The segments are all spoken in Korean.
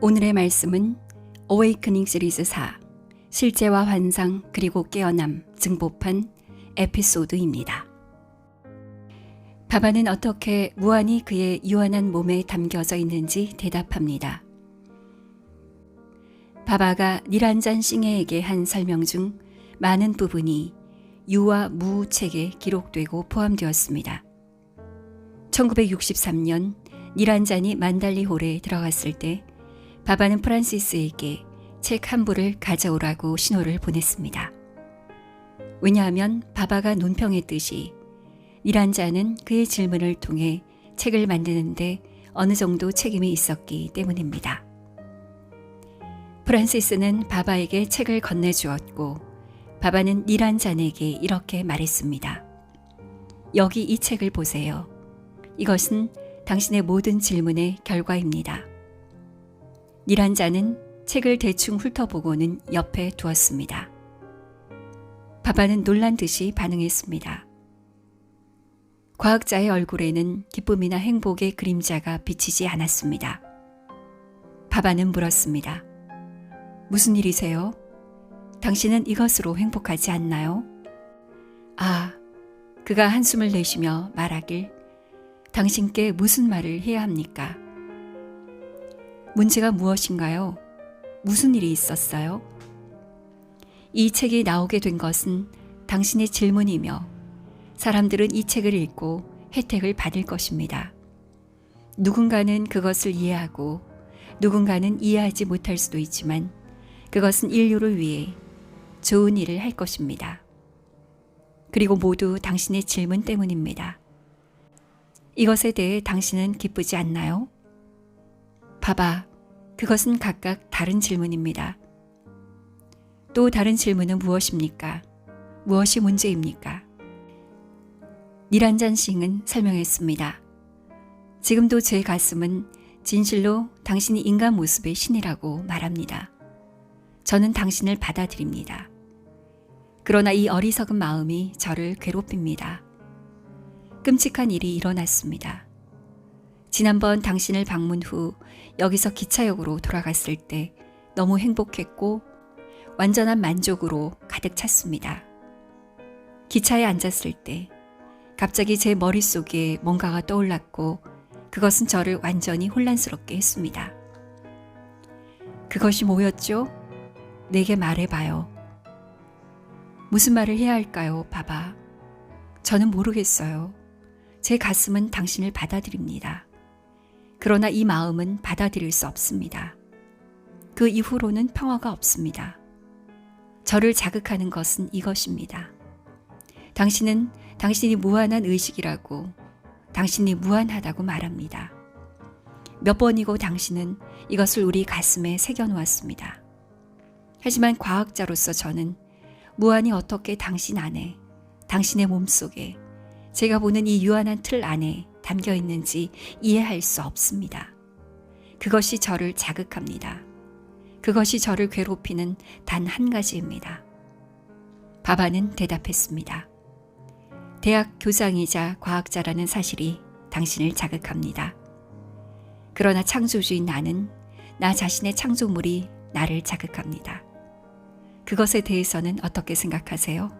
오늘의 말씀은 어웨이크닝 시리즈 4 실제와 환상 그리고 깨어남 증보판 에피소드입니다. 바바는 어떻게 무한히 그의 유한한 몸에 담겨져 있는지 대답합니다. 바바가 니란잔 싱해에게 한 설명 중 많은 부분이 유와 무 책에 기록되고 포함되었습니다. 1963년 니란잔이 만달리 홀에 들어갔을 때 바바는 프란시스에게 책 한 부를 가져오라고 신호를 보냈습니다. 왜냐하면 바바가 논평했듯이 니란잔은 그의 질문을 통해 책을 만드는데 어느 정도 책임이 있었기 때문입니다. 프란시스는 바바에게 책을 건네주었고 바바는 니란 잔에게 이렇게 말했습니다. 여기 이 책을 보세요. 이것은 당신의 모든 질문의 결과입니다. 니란자는 책을 대충 훑어보고는 옆에 두었습니다. 바바는 놀란 듯이 반응했습니다. 과학자의 얼굴에는 기쁨이나 행복의 그림자가 비치지 않았습니다. 바바는 물었습니다. 무슨 일이세요? 당신은 이것으로 행복하지 않나요? 아, 그가 한숨을 내쉬며 말하길 당신께 무슨 말을 해야 합니까? 문제가 무엇인가요? 무슨 일이 있었어요? 이 책이 나오게 된 것은 당신의 질문이며 사람들은 이 책을 읽고 혜택을 받을 것입니다. 누군가는 그것을 이해하고 누군가는 이해하지 못할 수도 있지만 그것은 인류를 위해 좋은 일을 할 것입니다. 그리고 모두 당신의 질문 때문입니다. 이것에 대해 당신은 기쁘지 않나요? 봐봐. 그것은 각각 다른 질문입니다. 또 다른 질문은 무엇입니까? 무엇이 문제입니까? 니란잔 싱은 설명했습니다. 지금도 제 가슴은 진실로 당신이 인간 모습의 신이라고 말합니다. 저는 당신을 받아들입니다. 그러나 이 어리석은 마음이 저를 괴롭힙니다. 끔찍한 일이 일어났습니다. 지난번 당신을 방문 후 여기서 기차역으로 돌아갔을 때 너무 행복했고 완전한 만족으로 가득 찼습니다. 기차에 앉았을 때 갑자기 제 머릿속에 뭔가가 떠올랐고 그것은 저를 완전히 혼란스럽게 했습니다. 그것이 뭐였죠? 내게 말해봐요. 무슨 말을 해야 할까요, 바바? 저는 모르겠어요. 제 가슴은 당신을 받아들입니다. 그러나 이 마음은 받아들일 수 없습니다. 그 이후로는 평화가 없습니다. 저를 자극하는 것은 이것입니다. 당신은 당신이 무한한 의식이라고, 당신이 무한하다고 말합니다. 몇 번이고 당신은 이것을 우리 가슴에 새겨놓았습니다. 하지만 과학자로서 저는 무한이 어떻게 당신 안에, 당신의 몸 속에, 제가 보는 이 유한한 틀 안에 담겨 있는지 이해할 수 없습니다. 그것이 저를 자극합니다. 그것이 저를 괴롭히는 단 한 가지입니다. 바바는 대답했습니다. 대학 교장이자 과학자라는 사실이 당신을 자극합니다. 그러나 창조주인 나는 나 자신의 창조물이 나를 자극합니다. 그것에 대해서는 어떻게 생각하세요?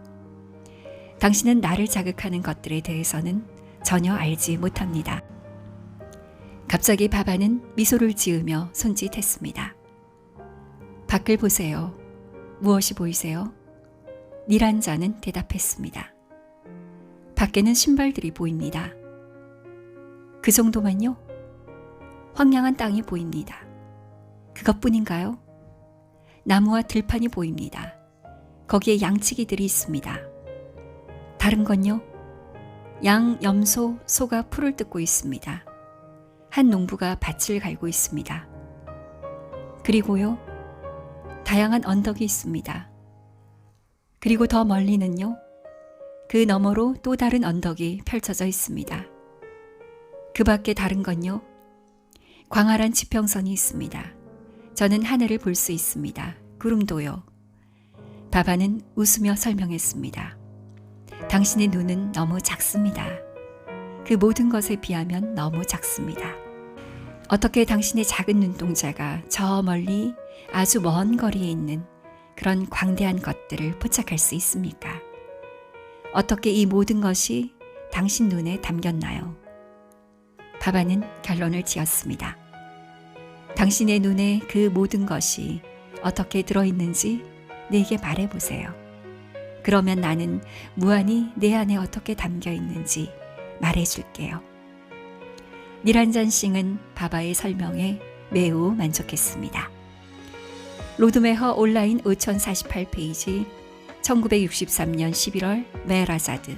당신은 나를 자극하는 것들에 대해서는 전혀 알지 못합니다. 갑자기 바바는 미소를 지으며 손짓했습니다. 밖을 보세요. 무엇이 보이세요? 니란 자는 대답했습니다. 밖에는 신발들이 보입니다. 그 정도만요? 황량한 땅이 보입니다. 그것뿐인가요? 나무와 들판이 보입니다. 거기에 양치기들이 있습니다. 다른 건요? 양, 염소, 소가 풀을 뜯고 있습니다. 한 농부가 밭을 갈고 있습니다. 그리고요, 다양한 언덕이 있습니다. 그리고 더 멀리는요, 그 너머로 또 다른 언덕이 펼쳐져 있습니다. 그 밖에 다른 건요, 광활한 지평선이 있습니다. 저는 하늘을 볼 수 있습니다. 구름도요. 바바는 웃으며 설명했습니다. 당신의 눈은 너무 작습니다. 그 모든 것에 비하면 너무 작습니다. 어떻게 당신의 작은 눈동자가 저 멀리 아주 먼 거리에 있는 그런 광대한 것들을 포착할 수 있습니까? 어떻게 이 모든 것이 당신 눈에 담겼나요? 바바는 결론을 지었습니다. 당신의 눈에 그 모든 것이 어떻게 들어있는지 내게 말해보세요. 그러면 나는 무한히 내 안에 어떻게 담겨 있는지 말해줄게요. 니란잔 싱은 바바의 설명에 매우 만족했습니다. 로드메허 온라인 5048페이지 1963년 11월 메라자드